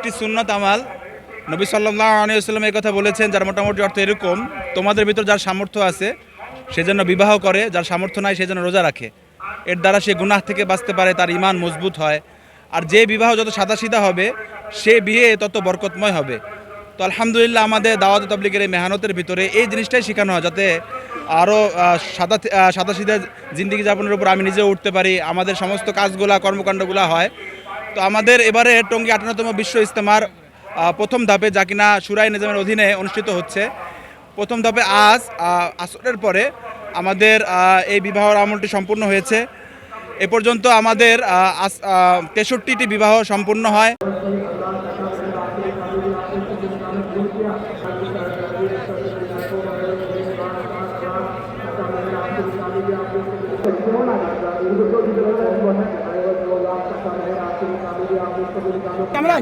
একটি সুন্নত আমাল। নবী আলিয়াল্লাম এই কথা বলেছেন, যার মোটামুটি অর্থ এরকম, তোমাদের ভিতর যার সামর্থ্য আছে, সে যেন বিবাহ করে, যার সামর্থ্য নাই, সে যেন রোজা রাখে। এর দ্বারা সে গুনাহ থেকে বাঁচতে পারে, তার ইমান মজবুত হয়। আর যে বিবাহ যত সাদাসিধা হবে, সে বিয়ে তত বরকতময় হবে। তো আলহামদুলিল্লাহ আমাদের দাওয়াত তবলিগের এই মেহনতের ভিতরে এই জিনিসটাই শেখানো হয়, যাতে আরও সাদা সাদা সিধা জিন্দিগি যাপনের উপর আমি নিজেও উঠতে পারি, আমাদের সমস্ত কাজগুলা, কর্মকাণ্ডগুলা হয়। তো আমাদের এবারে টঙ্গী আটান্নতম বিশ্ব ইস্তেমার প্রথম ধাপে যা কিনা সুরাই নিজামের অধীনে অনুষ্ঠিত হচ্ছে। প্রথম ধাপে আজ আসরের পরে আমাদের এই বিবাহর আমলটি সম্পূর্ণ হয়েছে। এ পর্যন্ত আমাদের তেষট্টিটি বিবাহ সম্পূর্ণ হয়। ক্যামেরা